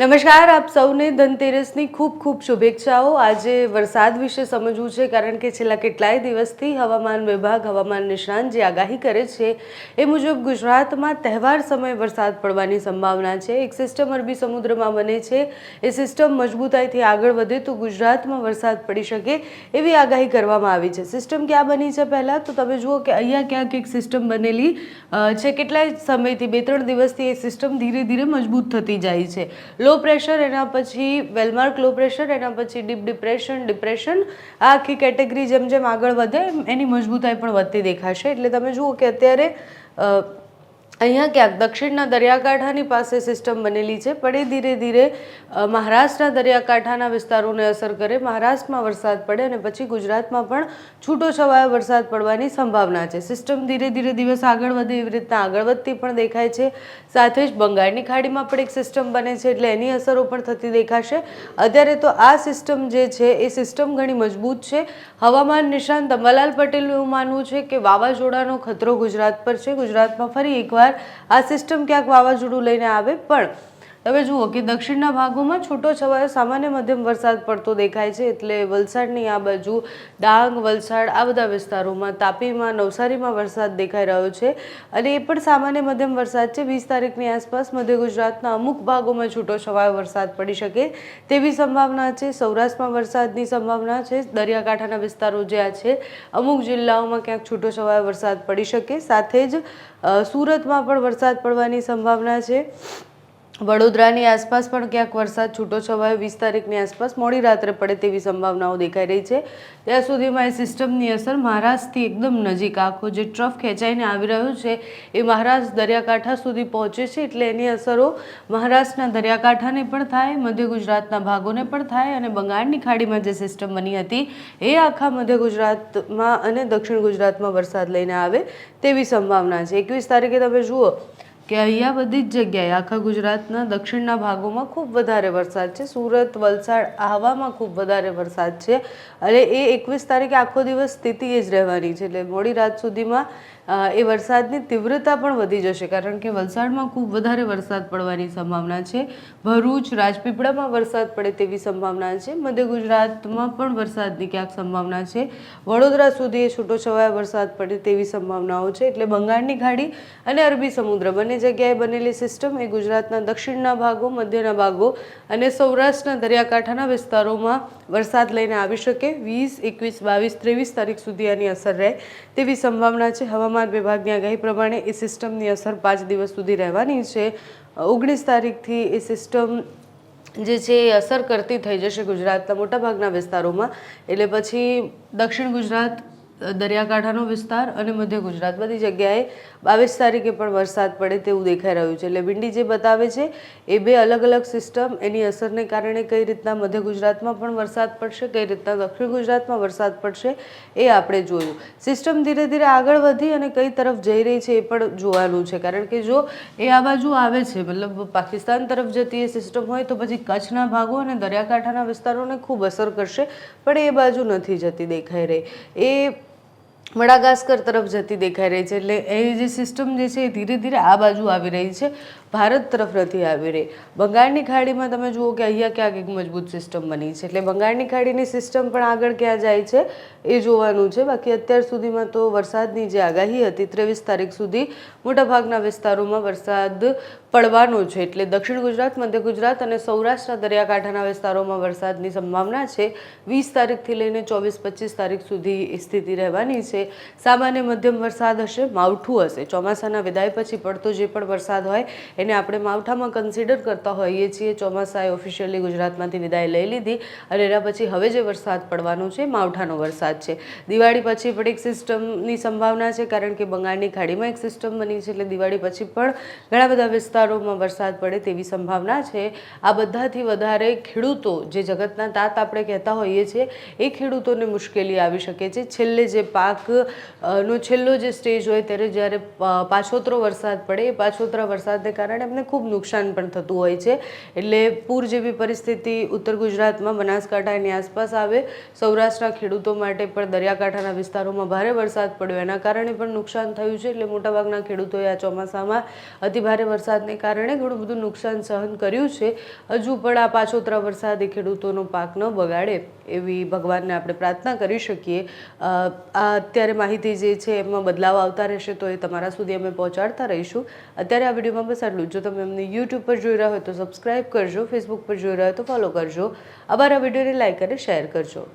નમસ્કાર, આપ સૌને ધનતેરસની ખૂબ ખૂબ શુભેચ્છાઓ. આજે વરસાદ વિશે સમજવું છે, કારણ કે છેલ્લા કેટલાય દિવસથી હવામાન વિભાગ, હવામાન નિષ્ણાંત જે આગાહી કરે છે, એ મુજબ ગુજરાતમાં તહેવાર સમયે વરસાદ પડવાની સંભાવના છે. એક સિસ્ટમ અરબી સમુદ્રમાં બને છે. એ સિસ્ટમ મજબૂતાઈથી આગળ વધે તો ગુજરાતમાં વરસાદ પડી શકે એવી આગાહી કરવામાં આવી છે. સિસ્ટમ ક્યાં બની છે પહેલાં? તો તમે જુઓ કે અહીંયા ક્યાંક એક સિસ્ટમ બનેલી છે. કેટલાય સમયથી બે ત્રણ દિવસથી એ સિસ્ટમ ધીરે ધીરે મજબૂત થતી જાય છે. લો પ્રેશર એના પછી વેલમાર્ક લો પ્રેશર એના પછી ડીપ ડિપ્રેશન ડિપ્રેશન આ આખી કેટેગરી જેમ જેમ આગળ વધે એની મજબૂતાઈ પણ વધતી દેખાશે. એટલે તમે જુઓ કે અત્યારે અહીંયા ક્યાંક દક્ષિણના દરિયાકાંઠાની પાસે સિસ્ટમ બનેલી છે. પણ એ ધીરે ધીરે મહારાષ્ટ્રના દરિયાકાંઠાના વિસ્તારોને અસર કરે. મહારાષ્ટ્રમાં વરસાદ પડે અને પછી ગુજરાતમાં પણ છૂટો છવાયો વરસાદ પડવાની સંભાવના છે. સિસ્ટમ ધીરે ધીરે દિવસ આગળ વધે, એવી રીતના આગળ વધતી પણ દેખાય છે. સાથે જ બંગાળની ખાડીમાં પણ એક સિસ્ટમ બને છે એટલે એની અસરો પણ થતી દેખાશે. અત્યારે તો આ સિસ્ટમ જે છે, એ સિસ્ટમ ઘણી મજબૂત છે. હવામાન નિષ્ણાંત અંબાલાલ પટેલનું માનવું છે કે વાવાઝોડાનો ખતરો ગુજરાત પર છે. ગુજરાતમાં ફરી એકવાર આ સિસ્ટમ ક્યાંક વાવાઝોડું લઈને આવે પણ તમે જુઓ કે દક્ષિણના ભાગોમાં છૂટો છવાયો, સામાન્ય મધ્યમ વરસાદ પડતો દેખાય છે. એટલે વલસાડની આ બાજુ ડાંગ, વલસાડ આ બધા વિસ્તારોમાં તાપીમાં, નવસારીમાં વરસાદ દેખાઈ રહ્યો છે. અને એ પણ સામાન્ય મધ્યમ વરસાદ છે. વીસ તારીખની આસપાસ મધ્ય ગુજરાતના અમુક ભાગોમાં છૂટો છવાયો વરસાદ પડી શકે તેવી સંભાવના છે. સૌરાષ્ટ્રમાં વરસાદની સંભાવના છે. દરિયાકાંઠાના વિસ્તારો જે આ છે, અમુક જિલ્લાઓમાં ક્યાંક છૂટો છવાયો વરસાદ પડી શકે. સાથે જ સુરતમાં પણ વરસાદ પડવાની સંભાવના છે. વડોદરાની આસપાસ પણ ક્યાંક વરસાદ છૂટો છવાયો, વીસ તારીખની આસપાસ મોડી રાત્રે પડે તેવી સંભાવનાઓ દેખાઈ રહી છે. ત્યાં સુધીમાં એ સિસ્ટમની અસર મહારાષ્ટ્રથી એકદમ નજીક. આખો જે ટ્રફ ખેંચાઈને આવી રહ્યો છે, એ મહારાષ્ટ્ર દરિયાકાંઠા સુધી પહોંચે છે, એટલે એની અસરો મહારાષ્ટ્રના દરિયાકાંઠાને પણ થાય, મધ્ય ગુજરાતના ભાગોને પણ થાય અને બંગાળની ખાડીમાં જે સિસ્ટમ બની હતી, એ આખા મધ્ય ગુજરાતમાં અને દક્ષિણ ગુજરાતમાં વરસાદ લઈને આવે તેવી સંભાવના છે. એકવીસ તારીખે તમે જુઓ કે અહીંયા બધી જ જગ્યાએ, આખા ગુજરાતના દક્ષિણના ભાગોમાં ખૂબ વધારે વરસાદ છે. સુરત, વલસાડ, આહવામાં ખૂબ વધારે વરસાદ છે. અને એ એકવીસ તારીખે આખો દિવસ સ્થિતિ એ જ રહેવાની છે. એટલે મોડી રાત સુધીમાં એ વરસાદની તીવ્રતા પણ વધી જશે કારણ કે વલસાડમાં ખૂબ વધારે વરસાદ પડવાની સંભાવના છે. ભરૂચ, રાજપીપળામાં વરસાદ પડે તેવી સંભાવના છે. મધ્ય ગુજરાતમાં પણ વરસાદની ક્યાંક સંભાવના છે. વડોદરા સુધી એ છૂટો છવાયો વરસાદ પડે તેવી સંભાવનાઓ છે. એટલે બંગાળની ખાડી અને અરબી સમુદ્ર બંને જગ્યાએ બનેલી સિસ્ટમ એ ગુજરાતના દક્ષિણના ભાગો, મધ્યના ભાગો અને સૌરાષ્ટ્રના દરિયાકાંઠાના વિસ્તારોમાં વરસાદ લઈને આવી શકે. વીસ, એકવીસ, બાવીસ, ત્રેવીસ તારીખ સુધી આની અસર રહે તેવી સંભાવના છે. હવામાન વિભાગની આગાહી પ્રમાણે એ સિસ્ટમની અસર પાંચ દિવસ સુધી રહેવાની છે. ઓગણીસ તારીખથી એ સિસ્ટમ જે છે એ અસર કરતી થઈ જશે ગુજરાતના મોટાભાગના વિસ્તારોમાં. એટલે પછી દક્ષિણ ગુજરાત દરિયાકાંઠાનો વિસ્તાર અને મધ્ય ગુજરાત બધી જગ્યાએ બાવીસ તારીખે પણ વરસાદ પડે તેવું દેખાઈ રહ્યું છે. એટલે વિંડી જે બતાવે છે, એ બે અલગ અલગ સિસ્ટમ એની અસરને કારણે કઈ રીતના મધ્ય ગુજરાતમાં પણ વરસાદ પડશે, કઈ રીતના દક્ષિણ ગુજરાતમાં વરસાદ પડશે, એ આપણે જોયું. સિસ્ટમ ધીરે ધીરે આગળ વધી અને કઈ તરફ જઈ રહી છે એ પણ જોવાનું છે. કારણ કે જો એ આ બાજુ આવે છે, મતલબ પાકિસ્તાન તરફ જતી એ સિસ્ટમ હોય તો પછી કચ્છના ભાગો અને દરિયાકાંઠાના વિસ્તારોને ખૂબ અસર કરશે, પણ એ બાજુ નથી જતી દેખાઈ રહી. એ મડાગાસ્કર તરફ જતી દેખાઈ રહી છે. એટલે એ જે સિસ્ટમ જે છે એ ધીરે ધીરે આ બાજુ આવી રહી છે. ભારત તરફ નથી આવી રહી. બંગાળની ખાડીમાં તમે જુઓ કે અહીંયા ક્યાંક એક મજબૂત સિસ્ટમ બની છે. એટલે બંગાળની ખાડીની સિસ્ટમ પણ આગળ ક્યાં જાય છે, એ જોવાનું છે. બાકી અત્યાર સુધીમાં તો વરસાદની જે આગાહી હતી, ત્રેવીસ તારીખ સુધી મોટાભાગના વિસ્તારોમાં વરસાદ પડવાનો છે. એટલે દક્ષિણ ગુજરાત, મધ્ય ગુજરાત અને સૌરાષ્ટ્રના દરિયાકાંઠાના વિસ્તારોમાં વરસાદની સંભાવના છે. વીસ તારીખથી લઈને ચોવીસ, પચીસ તારીખ સુધી સ્થિતિ રહેવાની છે. સામાન્ય મધ્યમ વરસાદ હશે, માવઠું હશે. ચોમાસાના વિદાય પછી પડતો જે પણ વરસાદ હોય એને આપણે માવઠામાં કન્સિડર કરતા હોઈએ છીએ. ચોમાસાએ ઓફિશિયલી ગુજરાતમાંથી વિદાય લઈ લીધી અને એના પછી હવે જે વરસાદ પડવાનો છે, માવઠાનો વરસાદ છે. દિવાળી પછી પણ એક સિસ્ટમની સંભાવના છે, કારણ કે બંગાળની ખાડીમાં એક સિસ્ટમ બની છે એટલે દિવાળી પછી પણ ઘણા બધા વિસ્તારોમાં વરસાદ પડે તેવી સંભાવના છે. આ બધાથી વધારે ખેડૂતો, જે જગતના તાત આપણે કહેતા હોઈએ છીએ, એ ખેડૂતોને મુશ્કેલી આવી શકે છે. છેલ્લે જે પાક નો છેલ્લો જે સ્ટેજ હોય, ત્યારે જ્યારે પાછોતરો વરસાદ પડે, એ પાછોતરા વરસાદને કારણે કારણે એમને ખૂબ નુકસાન પણ થતું હોય છે. એટલે પૂર જેવી પરિસ્થિતિ ઉત્તર ગુજરાતમાં બનાસકાંઠા એની આસપાસ આવે. સૌરાષ્ટ્રના ખેડૂતો માટે પણ દરિયાકાંઠાના વિસ્તારોમાં ભારે વરસાદ પડ્યો. એના કારણે પણ નુકસાન થયું છે. એટલે મોટાભાગના ખેડૂતોએ આ ચોમાસામાં અતિભારે વરસાદને કારણે ઘણું બધું નુકસાન સહન કર્યું છે. હજુ પણ આ પાછોતરા વરસાદ એ ખેડૂતોનો પાક ન બગાડે એવી ભગવાનને આપણે પ્રાર્થના કરી શકીએ. આ અત્યારે માહિતી જે છે એમાં બદલાવ આવતા રહેશે તો એ તમારા સુધી અમે પહોંચાડતા રહીશું. અત્યારે આ વિડીયોમાં બસ આટલું જ. જો તમે અમને યુટ્યુબ પર જોઈ રહ્યા હોય તો સબસ્ક્રાઈબ કરજો ફેસબુક પર જોઈ રહ્યા હોય તો ફોલો કરજો અમારા વિડીયોને લાઈક અને શેર કરજો